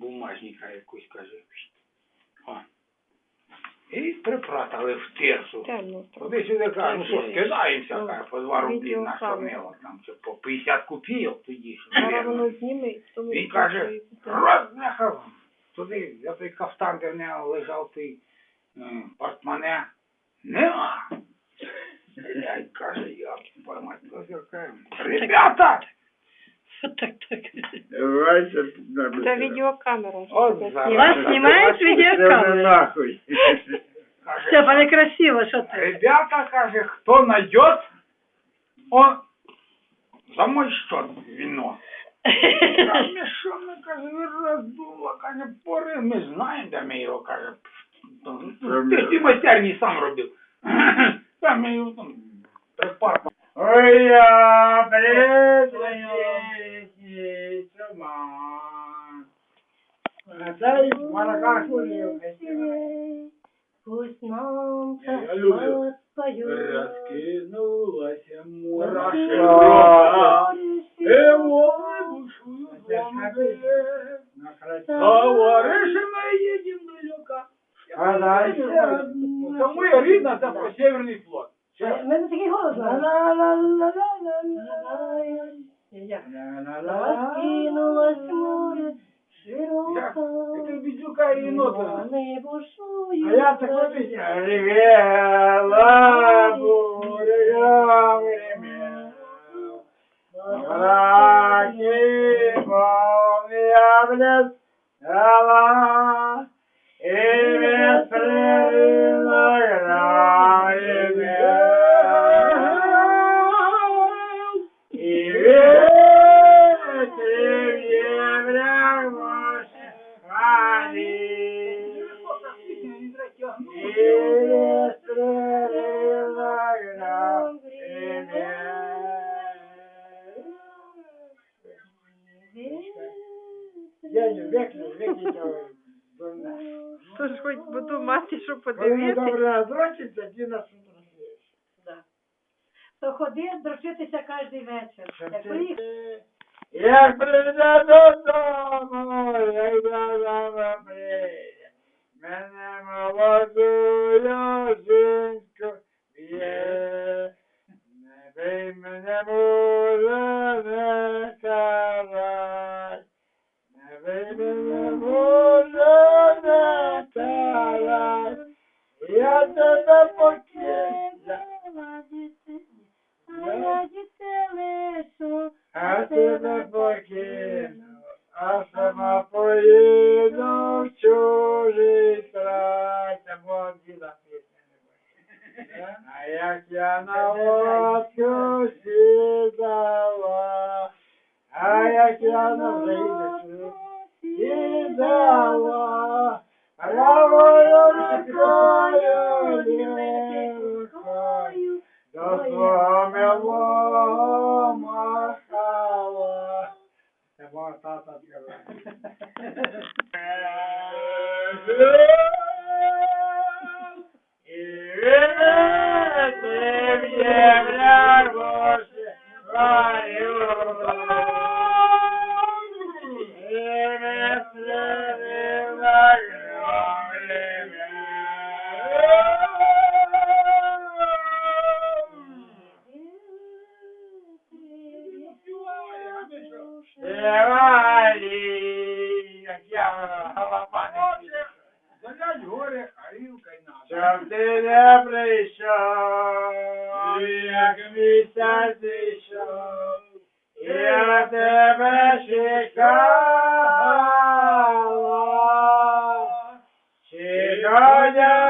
бумажника якусь каже. О. І припратали в тирсу. Темно. Туди сюди каже, ну що, скидаємося, Ну, каже, по два рублі на відеокамера. там, чи по 50 копійок тоді. ж, тому Він каже, розняхав туди, я той кафтан, де в нього лежав той е, портмоне. Нема. Я каже, я поймать ребята! Так, так. Давайте. Це відеокамера. От Це зараз. знімає. Вас знімають відеокамери? нахуй. Каже, Степа, некрасиво, що ти? Ребята, каже, хто найдет, он за мой счет вино. Каже, що ми, каже, роздуло, каже, пори, ми знаємо, де ми його, каже. Ти ж ті майстерні сам робив. Там ми його там припар. Ой, я бледный туман. Дай молока курил. Пусть нам Я люблю. поет. Раскинулася море Хорошо. Эволы бушуют Товариши мы едем далеко. Подальше. Це моя рідна, це про Северний флот. У мене такий голос. Я. Розкинулось море широко. Це бідюка і нота. Небо бушують. А я такой песня. Ревела буря времена. Раки полная блестала, Я не векну, векну. То ж хоч буду мати, що Коли подивитися. добре дрочиться, ти нас фотографуєш. То ходи дрочитися кожен вечір. Як приїхав, Як прийде додому, як додому прийде, мене молодую жінку тебе покину, а сама поїду в чужий край. Це була діда пісня, не бачиш. А як я на лодку сідала, а як я на вийду Yeah. Ravdina Prisha, Yakmita Zisha, Yateva Shikha, Shikha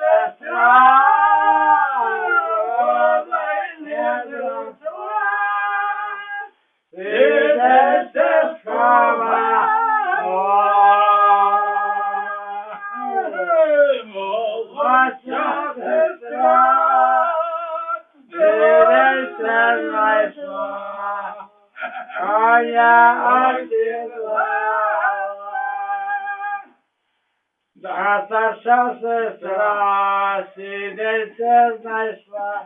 старша сестра сідельце знайшла,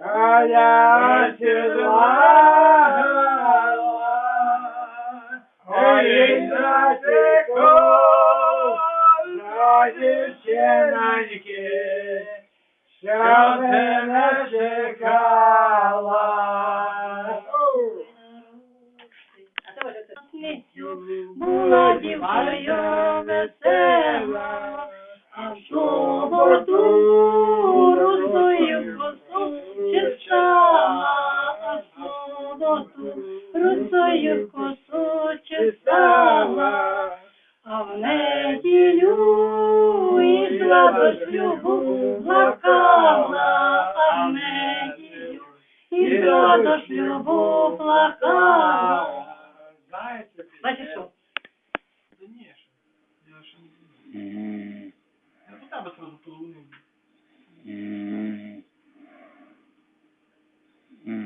а я сідла. Ой, братику, на дівчиноньки, що мене чекала. Була дівчиною весела, суботу русою косу чесала, суботу русою косу чесала, а в неділю ішла до шлюбу плакала, а в неділю ішла до шлюбу плакала. Знаєте, Бачиш що? Да ні. Я ще не acaba sendo o plugin. Hum. Hum.